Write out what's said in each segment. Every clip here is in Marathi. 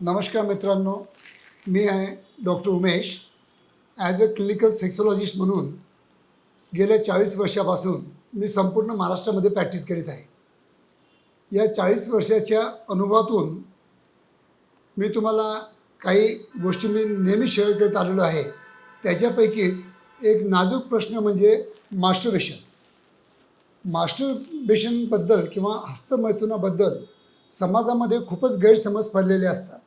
नमस्कार मित्रांनो मी आहे doctor Umesh. As a clinical sexologist म्हणून गेल्या चाळीस वर्षापासून मी संपूर्ण महाराष्ट्रामध्ये प्रॅक्टिस करीत आहे. या चाळीस वर्षाच्या अनुभवातून मी तुम्हाला काही गोष्टी मी नेहमी शेअर करत आलेलो आहे. त्याच्यापैकीच एक नाजूक प्रश्न म्हणजे मास्टरबेशन मास्टरबेशनबद्दल किंवा हस्तमैथुनाबद्दल समाजामध्ये खूपच गैरसमज पडलेले असतात.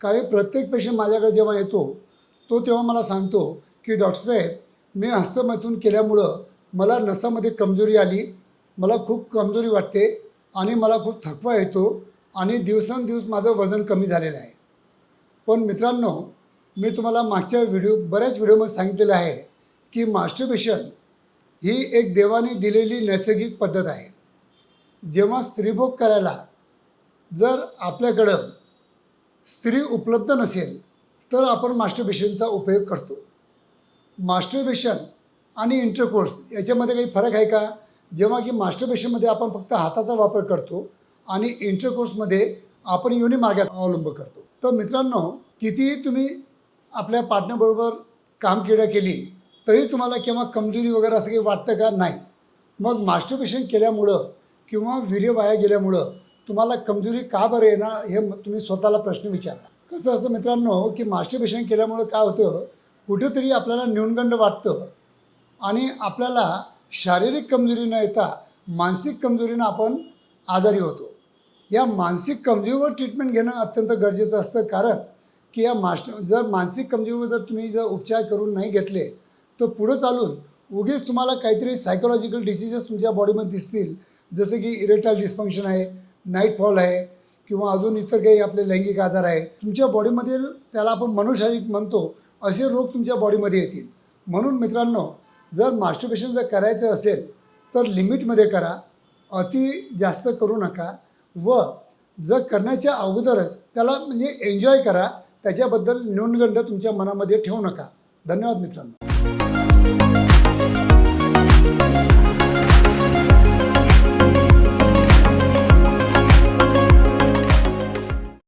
कारण प्रत्येक पेशंट माझ्याकडे जेव्हा येतो तो तेव्हा मला सांगतो की डॉक्टर साहेब मी हस्तमैथून केल्यामुळं मला नसामध्ये कमजोरी आली मला खूप कमजोरी वाटते आणि मला खूप थकवा येतो आणि दिवसेंदिवस माझं वजन कमी झालेलं आहे. पण मित्रांनो मी तुम्हाला मागच्या व्हिडिओ बऱ्याच व्हिडिओमध्ये सांगितलेलं आहे की मास्टरबेशन ही एक देवाने दिलेली नैसर्गिक पद्धत आहे. जेव्हा स्त्रीभोग करायला जर आपल्याकडं स्त्री उपलब्ध नसेल तर आपण मास्टरबेशनचा उपयोग करतो. मास्टरबेशन आणि इंटरकोर्स याच्यामध्ये काही फरक आहे का? जेव्हा की मास्टरबेशनमध्ये आपण फक्त हाताचा वापर करतो आणि इंटरकोर्समध्ये आपण योनी मार्गाचा अवलंब करतो. तर मित्रांनो कितीही तुम्ही आपल्या पार्टनरबरोबर काम क्रीडा केली तरी तुम्हाला केव्हा कमजोरी वगैरे असं काही वाटतं का? नाही. मग मास्टरबेशन केल्यामुळं किंवा वीर्य वाया गेल्यामुळं तुम्हाला कमजोरी का बरं येणार हे तुम्ही स्वतःला प्रश्न विचारा. कसं असं मित्रांनो की मास्टरबेशन केल्यामुळं काय होतं कुठेतरी आपल्याला न्यूनगंड वाटतं आणि आपल्याला शारीरिक कमजोरी न येता मानसिक कमजोरीनं आपण आजारी होतो. या मानसिक कमजोरीवर ट्रीटमेंट घेणं अत्यंत गरजेचं असतं. कारण की या मास्टर जर मानसिक कमजोरीवर जर तुम्ही जर उपचार करून नाही घेतले तर पुढं चालून उगीच तुम्हाला काहीतरी सायकोलॉजिकल डिसिजेस तुमच्या बॉडीमध्ये दिसतील. जसे की इरेक्टाईल डिस्फंक्शन आहे नाईट फॉल आहे किंवा अजून इतर काही आपले लैंगिक आजार आहेत तुमच्या बॉडीमधील त्याला आपण मनोशारीरिक म्हणतो असे रोग तुमच्या बॉडीमध्ये येतील. म्हणून मित्रांनो जर मास्टरबेशन जर करायचं असेल तर लिमिटमध्ये करा अति जास्त करू नका व जर करण्याच्या अगोदरच त्याला म्हणजे एन्जॉय करा त्याच्याबद्दल न्यूनगंड तुमच्या मनामध्ये ठेवू नका. धन्यवाद मित्रांनो.